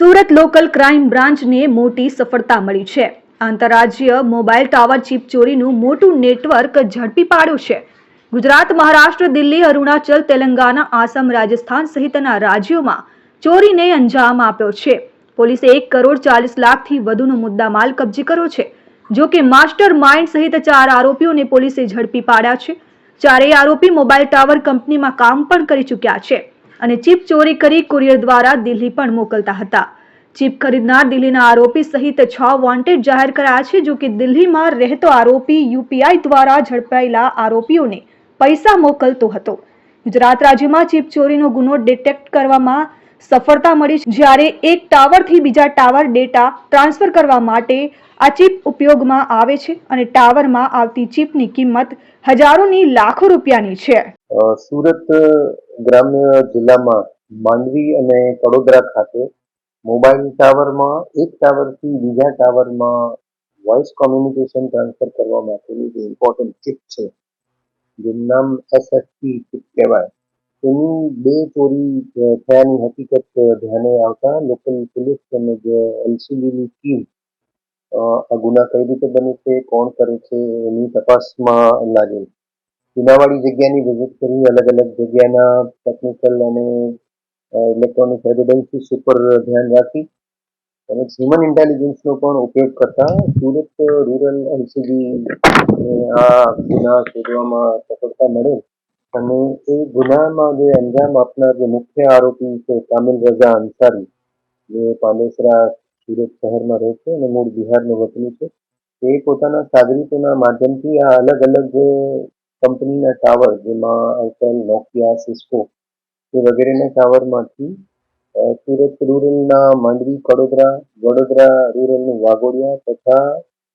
Surat local crime બ્રાન્ચને મોટી સફળતા મળી છે. આંતરરાજ્ય મોબાઈલ ટાવર ચીપ ચોરીનું મોટું નેટવર્ક ઝડપી પાડ્યું છે. ગુજરાત, મહારાષ્ટ્ર, દિલ્હી, અરુણાચલ તેલંગાણા આસામ, રાજસ્થાન સહિતના રાજ્યોમાં ચોરીને અંજામ આપ્યો છે. પોલીસે એક કરોડ ચાલીસ લાખથી વધુનો મુદ્દામાલ કબજે કર્યો છે. જો કે માસ્ટર માઇન્ડ સહિત ચાર આરોપીઓને પોલીસે ઝડપી પાડ્યા છે. ચારેય આરોપી મોબાઈલ ટાવર કંપનીમાં કામ પણ કરી ચૂક્યા છે. અને ચીપ ચોરી કરી કુરિયર દ્વારા દિલ્હી પણ મોકલતા હતા. ચીપ ખરીદનાર દિલ્હીના આરોપી સહિત છ વોન્ટેડ જાહેર કરાયા છે, જો કે દિલ્હીમાં રહેતો આરોપી યુપીઆઈ દ્વારા ઝડપાયેલા આરોપીઓને પૈસા મોકલતો હતો. ગુજરાત રાજ્યમાં ચીપ ચોરીનો ગુનો ડિટેક્ટ કરવામાં સફળતા મળી. જ્યારે એક ટાવરથી બીજા ટાવર ડેટા ટ્રાન્સફર કરવા માટે આ ચીપ ઉપયોગમાં આવે છે અને ટાવરમાં આવતી ચીપની કિંમત હજારોની લાખો રૂપિયાની છે. સુરત ગ્રામ્ય જિલ્લામાં માંડવી અને કડોદરા ખાતે મોબાઈલ ટાવરમાં, એક ટાવરથી બીજા ટાવરમાં વોઇસ કોમ્યુનિકેશન ટ્રાન્સફર કરવા માટેની જે ઇમ્પોર્ટન્ટ ચિપ છે, જેનું નામ એસએફટી ચિપ કહેવાય તેની બે ચોરી થયાની હકીકત ધ્યાને આવતા લોકલ પોલીસ તેમજ એલસીબીની ટીમ આ ગુના કઈ રીતે બને છે, કોણ કરે છે, એની તપાસમાં લાગેલ ચુનાવાડી જગ્યાની વિઝિટ કરી, અલગ અલગ જગ્યાના ટેકનિકલ અને ઇલેક્ટ્રોનિક એવિડન્સીસ ઉપર ધ્યાન રાખી અને હ્યુમન ઇન્ટેલિજન્સનો પણ ઉપયોગ કરતા સુરત રૂરલ એલસીબી આ ગુના શોધવામાં સફળતા મળે અને એ ગુનામાં જે અંજામ આપનાર જે મુખ્ય આરોપી છે કામિલ રજા અંસારી, જે પાલેસરા સુરત શહેરમાં રહે છે અને મૂળ બિહારનો વતની છે એ પોતાના સાગરીતોના માધ્યમથી આ અલગ અલગ કંપનીના ટાવર, જેમાં આઈટેલ નોકિયા, સિસ્કો એ વગેરેના ટાવરમાંથી સુરત રૂરલના માંડવી કડોદરા વડોદરા રૂરલનું વાઘોડિયા તથા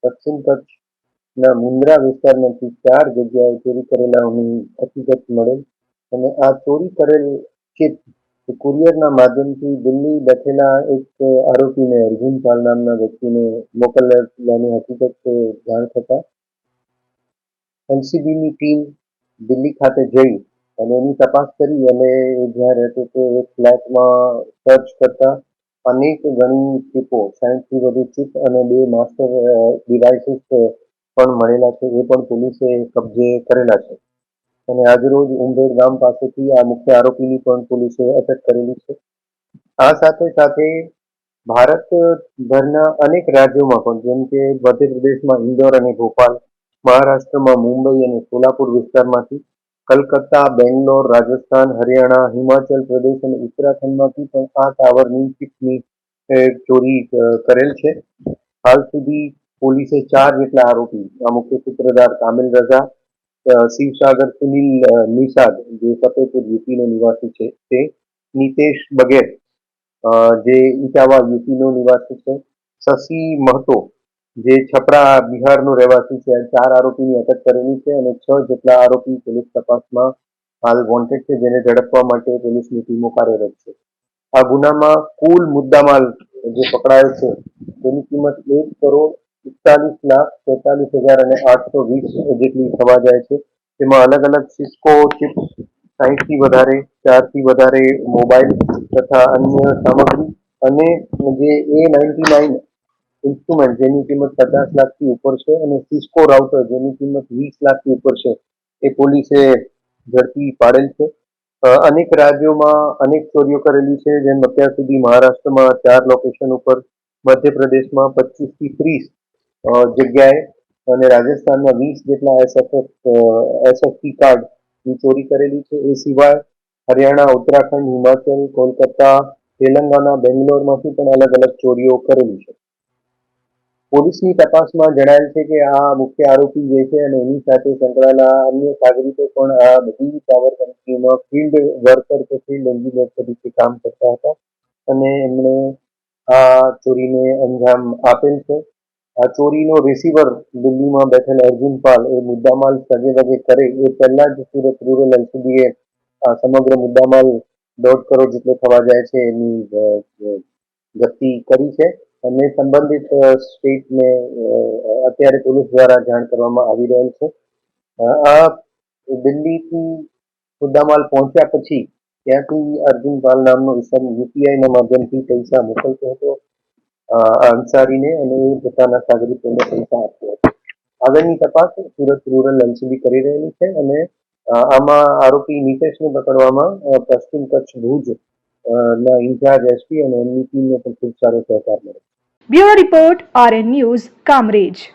પશ્ચિમ કચ્છના મુન્દ્રા વિસ્તારમાંથી ચાર જગ્યાએ ચોરી કરેલાઓની હકીકત મળેલ અને આ ચોરી કરેલ ચિપ કુરિયરના માધ્યમથી દિલ્હી બેઠેલા એક આરોપીને અર્જુન પાલ નામના વ્યક્તિને મોકલવાની હકીકત જાણ થતા એનસીબીની ટીમ દિલ્હી ખાતે જઈ અને એની તપાસ કરી અને જ્યાં રહેતો હતો એ ફ્લેટમાં સર્ચ કરતા અનેક ગણી ચીપો સાયન્સથી વધુ ચીપ અને બે માસ્ટર ડિવાઇસીસ પણ મળેલા છે. એ પણ પોલીસે કબજે કરેલા છે. અને આજરોજ ઉમરેડ ગામ પાસેથી આ મુખ્ય આરોપીની પણ પોલીસે અટક કરેલી છે. આ સાથે સાથે ભારતભરના અનેક રાજ્યોમાં પણ, જેમ કે મધ્યપ્રદેશમાં ઇન્દોર અને ભોપાલ મહારાષ્ટ્રમાં મુંબઈ અને સોલાપુર વિસ્તારમાંથી કલકત્તા, બેંગ્લોર, રાજસ્થાન, હરિયાણા, હિમાચલ પ્રદેશ અને ઉત્તરાખંડમાંથી પણ આ ટાવરની ચીપની ચોરી કરેલ છે. હાલ સુધી પોલીસે ચાર જેટલા આરોપી, આ મુખ્ય સૂત્રધાર કામિલ રજા શિવસાગર સુનિલ નિષાદ, જે ફતેપુર યુપીનો નિવાસી છે, તે નિતેશ બગેર જે ઇટાવા યુપીનો નિવાસી છે. શશી મહતો જે છપરા બિહારનો રહેવાસી છે ચાર આરોપીની અટક કરેલી છે અને છ જેટલા આરોપી પોલીસ તપાસમાં હાલ વોન્ટેડ છે, જેને ઝડપવા માટે પોલીસની ટીમો કાર્યરત છે. આ ગુનામાં કુલ મુદ્દામાલ જે પકડાયો છે, તેની કિંમત એક કરોડ પિસ્તાલીસ લાખ તેતાલીસ હજાર અને આઠસો વીસ જેટલી થવા જાય છે. તેમાં અલગ અલગ સિસ્કો ચિપ સાહીઠથી વધારે, ચારથી વધારે મોબાઈલ તથા અન્ય સામગ્રી અને જે એ નાઇન્ટી નાઇન ઇન્સ્ટ્રુમેન્ટ જેની કિંમત પચાસ લાખથી ઉપર છે અને સિસ્કો રાઉટર જેની કિંમત વીસ લાખથી ઉપર છે, એ પોલીસે ઝડપી પાડેલ છે. અનેક રાજ્યોમાં અનેક ચોરીઓ કરેલી છે, જેમ અત્યાર સુધી મહારાષ્ટ્રમાં ચાર લોકેશન ઉપર, મધ્યપ્રદેશમાં પચીસથી ત્રીસ જગ્યાએ અને રાજસ્થાનમાં વીસ જેટલા એસએફએફ એસએફટી કાર્ડની ચોરી કરેલી છે. એ સિવાય હરિયાણા, ઉત્તરાખંડ, હિમાચલ, કોલકાતા તેલંગાના બેંગ્લોરમાંથી પણ અલગ અલગ ચોરીઓ કરેલી છે. પોલીસની તપાસમાં જણાયેલ છે કે આ મુખ્ય આરોપી જે છે અને એની સાથે સંકળાયેલા અન્ય સાગરીતો પણ આ બધી પાવર કંપનીમાં ફિલ્ડ વર્કર કે ફિલ્ડ એન્જિનિયર તરીકે કામ કરતા હતા અને એમણે આ ચોરીને અંજામ આપેલ છે. આ ચોરીનો રિસીવર દિલ્હીમાં બેઠેલ અર્જુન પાલ એ મુદ્દામાલ સગે વગે કરે એ પહેલા જ સુરત રૂરલ એલસીબીએ સમગ્ર મુદ્દામાલ દોઢ કરોડ જેટલો થવા જાય છે એની જપ્તી કરી છે. અને સંબંધિત સ્ટેટને અત્યારે પોલીસ દ્વારા જાણ કરવામાં આવી રહેલ છે. આ દિલ્હીથી મુદ્દામાલ પહોંચ્યા પછી ત્યાંથી અર્જુન પાલ નામનો ઇસમ યુપીઆઈના માધ્યમથી પૈસા મોકલતો હતો. અંસારીને અને એ પોતાના સાગરીતોને પૈસા આપતો હતો. આગળની તપાસ સુરત રૂરલ એનસીબી કરી રહેલી છે અને આમાં આરોપી નિતેશને પકડવામાં પશ્ચિમ કચ્છ ભુજ ના ઇન્ચાર્જ એસપી અને એમની ટીમને પણ ખૂબ સારો સહકાર મળ્યો Bureau Report, RN News, Cambridge.